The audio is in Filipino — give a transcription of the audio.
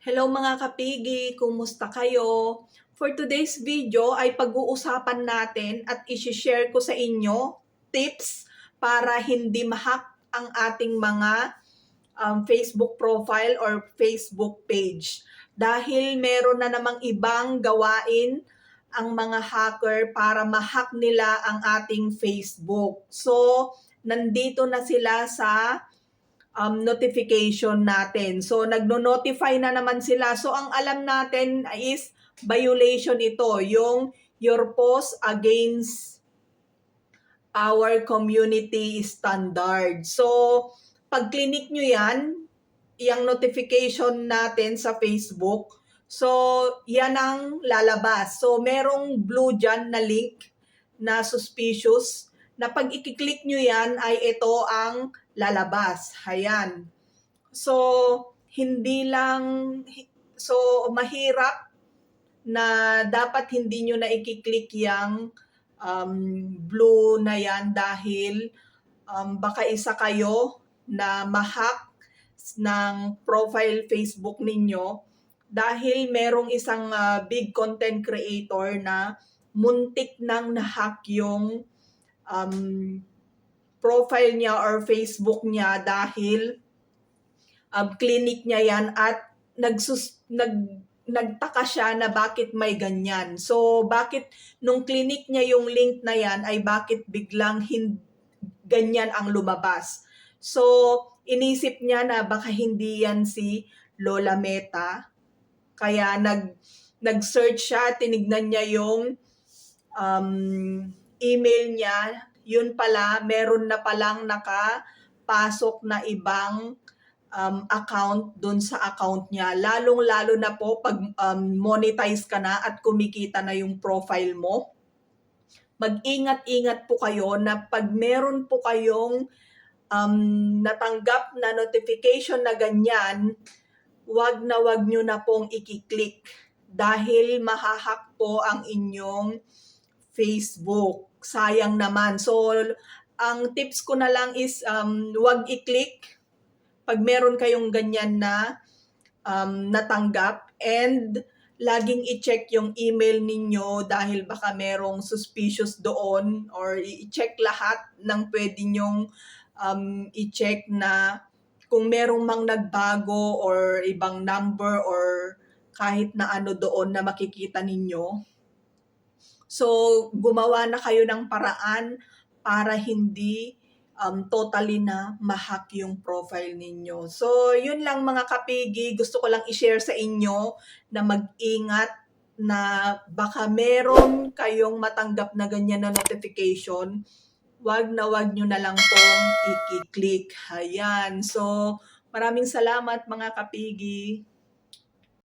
Hello mga kapigi, kumusta kayo? For today's video ay pag-uusapan natin at isi-share ko sa inyo tips para hindi mahack ang ating mga um, Facebook profile or Facebook page. Dahil meron na namang ibang gawain ang mga hacker para mahack nila ang ating Facebook. So, nandito na sila sa um, notification natin. So, nagno-notify na naman sila. So, ang alam natin is violation ito, yung your post against our community standard. So, pag clinic nyo yan, yung notification natin sa Facebook, so, yan ang lalabas. So, merong blue dyan na link na suspicious na pag i-click nyo yan ay ito ang lalabas. Ayan. So, hindi lang, so mahirap na dapat hindi nyo na i-click yung um, blue na yan dahil um, baka isa kayo na mahack ng profile Facebook ninyo dahil merong isang uh, big content creator na muntik nang nahack yung um, profile niya or Facebook niya dahil um, clinic niya yan at nagsus nag nagtaka siya na bakit may ganyan. So, bakit nung clinic niya yung link na yan ay bakit biglang hin- ganyan ang lumabas. So, inisip niya na baka hindi yan si Lola Meta. Kaya nag nag-search siya, tinignan niya yung um, email niya. Yun pala, meron na palang nakapasok na ibang um, account dun sa account niya. Lalong-lalo na po pag um, monetize ka na at kumikita na yung profile mo. Mag-ingat-ingat po kayo na pag meron po kayong um, natanggap na notification na ganyan, wag na wag nyo na pong ikiklik dahil mahahak po ang inyong Facebook. Sayang naman. So, ang tips ko na lang is um, wag i-click pag meron kayong ganyan na um, natanggap and laging i-check yung email ninyo dahil baka merong suspicious doon or i-check lahat ng pwede nyong um, i-check na kung merong mang nagbago or ibang number or kahit na ano doon na makikita ninyo. So, gumawa na kayo ng paraan para hindi um, totally na mahack yung profile ninyo. So, yun lang mga kapigi. Gusto ko lang i-share sa inyo na mag-ingat na baka meron kayong matanggap na ganyan na notification. Wag na wag nyo na lang pong i-click. Ayan. So, maraming salamat mga kapigi.